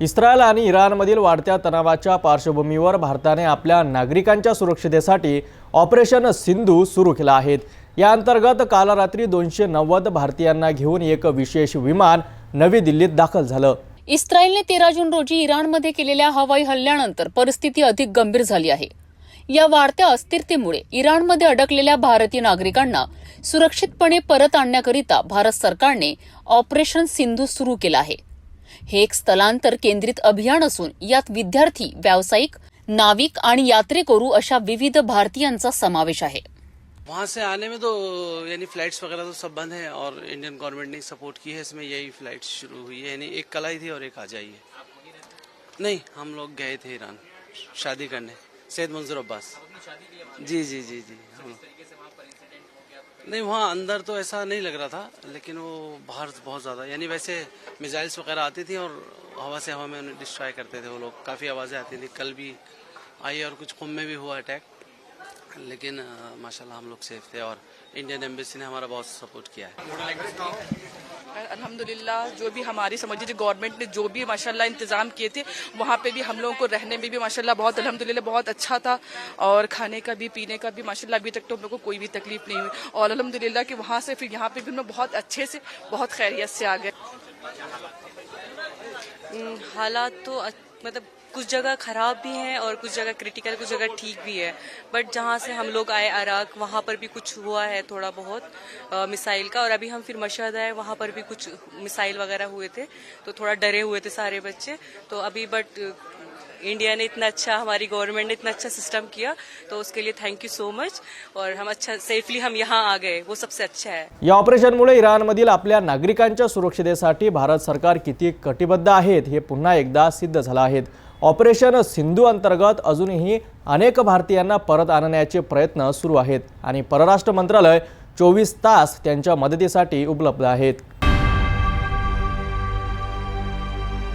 इस्रायल आणि इराणमधील वाढत्या तणावाच्या पार्श्वभूमीवर भारताने आपल्या नागरिकांच्या सुरक्षितेसाठी ऑपरेशन सिंधू सुरू केलं आहे. या अंतर्गत काल रात्री दोनशे नव्वद भारतीयांना घेऊन एक विशेष विमान नवी दिल्लीत दाखल झालं. इस्रायलने तेरा जून रोजी इराणमध्ये केलेल्या हवाई हल्ल्यानंतर परिस्थिती अधिक गंभीर झाली आहे. या वाढत्या अस्थिरतेमुळे इराणमध्ये अडकलेल्या भारतीय नागरिकांना सुरक्षितपणे परत आणण्याकरिता भारत सरकारने ऑपरेशन सिंधू सुरू केलं आहे. हे एक स्थलांतर केंद्रित अभियान असून यात विद्यार्थी, व्यावसायिक, नाविक आणि यात्रेकरू अशा विविध भारतीयांचा समावेश आहे. वहाँ से आने में तो यानी फ्लाइट्स वगैरह तो सब बंद है और इंडियन गवर्नमेंट ने सपोर्ट की है, इसमें यही फ़्लाइट शुरू हुई है। यानी एक कल आई थी और एक आ आई है। नहीं, हम लोग गए थे ईरान। शादी करने। सैद मंजूर अब्बास। जी जी जी जी, हम नहीं, वहाँ अंदर तो ऐसा नहीं लग रहा था, लेकिन वो बाहर बहुत ज़्यादा, यानी वैसे मिसाइल्स वगैरह आती थी और हवा से हवा में डिस्ट्रॉय करते थे वो लोग, काफ़ी आवाज़ें आती थी। कल भी आई और कुछ कुम में भी हुआ अटैक लेकिन माशाल्लाह हम लोग सेफ़ थे और इंडियन एम्बेसी ने हमारा बहुत सपोर्ट किया है। अल्हम्दुलिल्लाह जो भी हमारी समझ लीजिए गवर्नमेंट ने जो भी माशाल्लाह इंतज़ाम किए थे वहाँ पे भी हम लोगों को रहने में भी माशाल्लाह बहुत अल्हम्दुलिल्लाह बहुत अच्छा था और खाने का भी पीने का भी माशाल्लाह अभी तक तो हम लोग को कोई भी तकलीफ़ नहीं हुई। और अल्हम्दुलिल्लाह कि वहाँ से फिर यहाँ पे भी हम लोग बहुत अच्छे से बहुत खैरियत से आ गए। हालात तो मतलब कुछ जगह खराब भी हैं और कुछ जगह क्रिटिकल कुछ जगह ठीक भी है। बट जहाँ से हम लोग आए अराक वहाँ पर भी कुछ हुआ है थोड़ा बहुत मिसाइल का। और अभी हम फिर मशहद आए, वहाँ पर भी कुछ मिसाइल वगैरह हुए थे तो थोड़ा डरे हुए थे सारे बच्चे। तो अभी बट इंडिया ने इतना अच्छा हमारी गवर्नमेंट ने इतना अच्छा सिस्टम किया तो उसके लिए थैंक यू सो मच और हम अच्छा सेफली हम यहाँ आ गए वो सबसे अच्छा है. या ऑपरेशनमुळे इराणमधील आपल्या नागरिकांच्या सुरक्षितेसाठी भारत सरकार किती कटिबद्ध आहेत हे पुन्हा एकदा सिद्ध झालं आहे. ऑपरेशन सिंधू अंतर्गत अजूनही अनेक भारतीयांना परत आणण्याचे प्रयत्न सुरू आहेत. आणि परराष्ट्र मंत्रालय चोवीस तास त्यांच्या मदतीसाठी उपलब्ध आहेत.